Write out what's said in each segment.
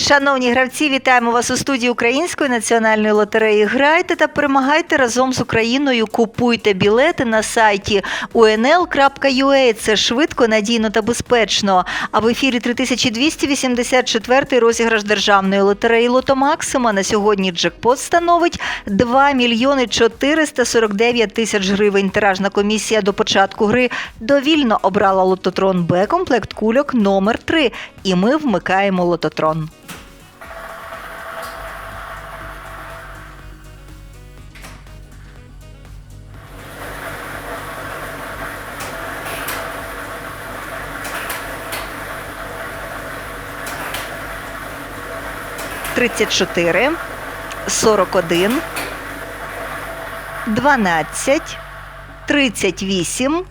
Шановні гравці, вітаємо вас у студії Української національної лотереї. Грайте та перемагайте разом з Україною. Купуйте білети на сайті unl.ua. Це швидко, надійно та безпечно. А в ефірі 3284 розіграш державної лотереї Лото Максима. На сьогодні джекпот становить 2 мільйони 449 тисяч гривень. Тиражна комісія до початку гри довільно обрала лототрон Б комплект кульок номер 3 І ми вмикаємо лототрон. Тридцять чотири, сорок один, дванадцять, тридцять вісім,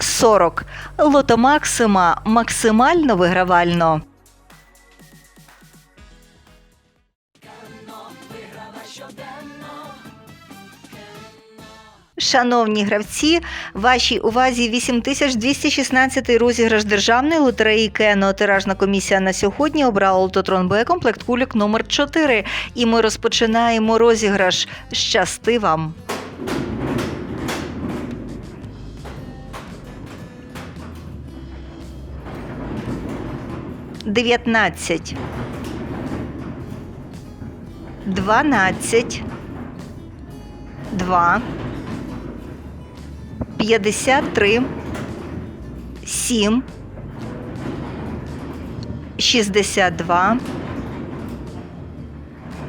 сорок. Лото Максима максимально вигравально. Шановні гравці, вашій увазі 8216 розіграш державної лотереї Кено. Тиражна комісія на сьогодні обрала лототрон Б комплект кульок номер 4 І ми розпочинаємо розіграш. Щасти вам! Дев'ятнадцять. Дванадцять. Два. 53, 7, 62,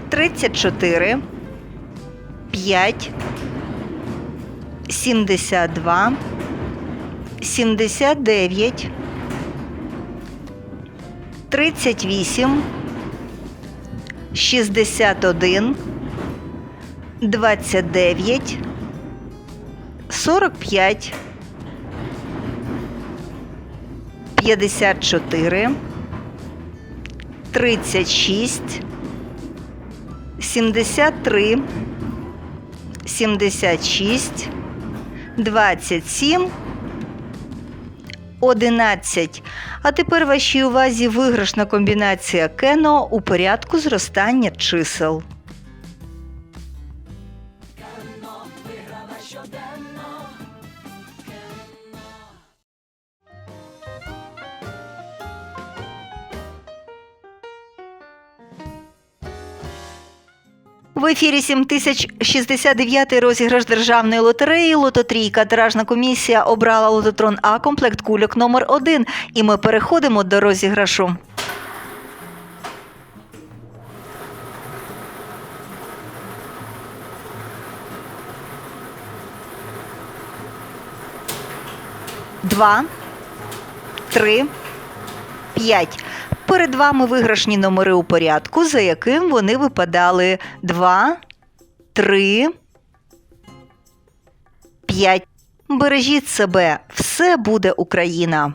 34, 5, 72, 79, 38, 61, 29, 45, 54, 36, 73, 76, 27, 11. А тепер вашій увазі виграшна комбінація кено у порядку зростання чисел. В ефірі 7069 розіграш державної лотереї Лототрійка. Тиражна комісія обрала лототрон А комплект кульок номер 1 І ми переходимо до розіграшу. Два, три, п'ять. Перед вами виграшні номери у порядку, за яким вони випадали 2, 3, 5. Бережіть себе, все буде Україна.